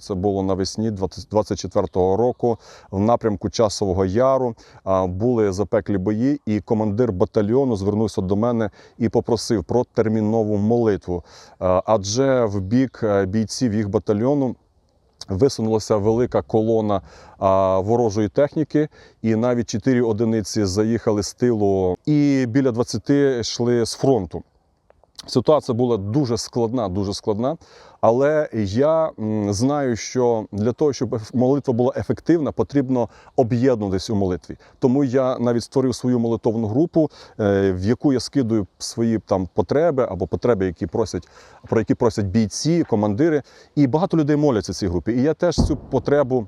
Це було навесні 20 24-го року в напрямку Часового Яру. Були запеклі бої, і командир батальйону звернувся до мене і попросив про термінову молитву. Адже в бік е, бійців їх батальйону висунулася велика колона ворожої техніки, і навіть чотири одиниці заїхали з тилу, і біля 20 йшли з фронту. Ситуація була дуже складна, дуже складна. Але я знаю, що для того, щоб молитва була ефективна, потрібно об'єднуватись у молитві. Тому я навіть створив свою молитовну групу, е, в яку я скидую свої там потреби або потреби, які просять про які просять бійці, командири. І багато людей моляться в цій групі. І я теж цю потребу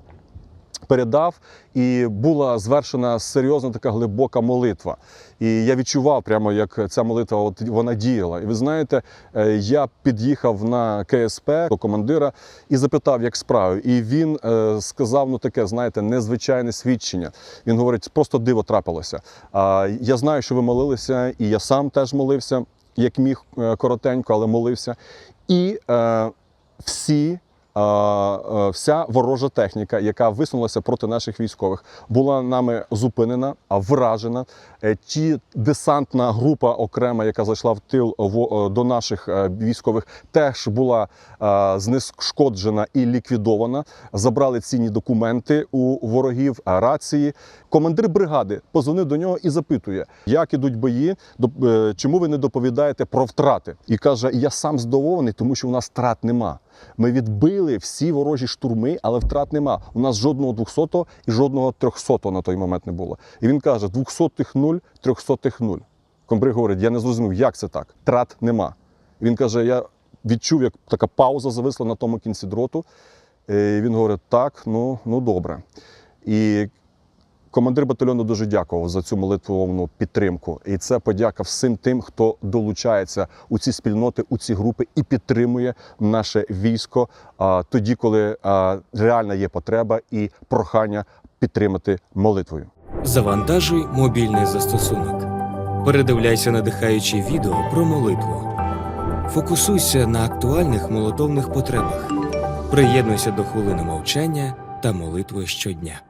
передав, і була звершена серйозна така глибока молитва. І я відчував прямо, як ця молитва от вона діяла. І ви знаєте, е, я під'їхав на КСП до командира і запитав, як справи. І він е, сказав: ну таке, знаєте, незвичайне свідчення. Він говорить, просто диво трапилося. А я знаю, що ви молилися, і я сам теж молився, як міг е, коротенько, але молився. І всі вся ворожа техніка, яка висунулася проти наших військових, була нами зупинена, вражена. Е, Ті десантна група окрема, яка зайшла в тил е, до наших е, військових, теж була е, знешкоджена і ліквідована. Забрали цінні документи у ворогів, е, рації. Командир бригади позвонив до нього і запитує, як ідуть бої, е, чому ви не доповідаєте про втрати? І каже: Я сам здивований, тому що у нас втрат нема. Ми відбили всі ворожі штурми, але втрат нема. У нас жодного 200 і жодного 300 на той момент не було. І він каже: 200-х 0, 300-х 0. Комбриг говорить, я не зрозумів, як це так? Трат нема. І він каже: я відчув, як така пауза зависла на тому кінці дроту. І він говорить: так, ну, ну добре. І Командир батальйону дуже дякував за цю молитвовну підтримку. І це подяка всім тим, хто долучається у ці спільноти, у ці групи і підтримує наше військо а, тоді, коли а, реальна є потреба і прохання підтримати молитвою. Завантажуй мобільний застосунок. Передивляйся надихаючі відео про молитву. Фокусуйся на актуальних молитовних потребах. Приєднуйся до хвилини мовчання та молитви щодня.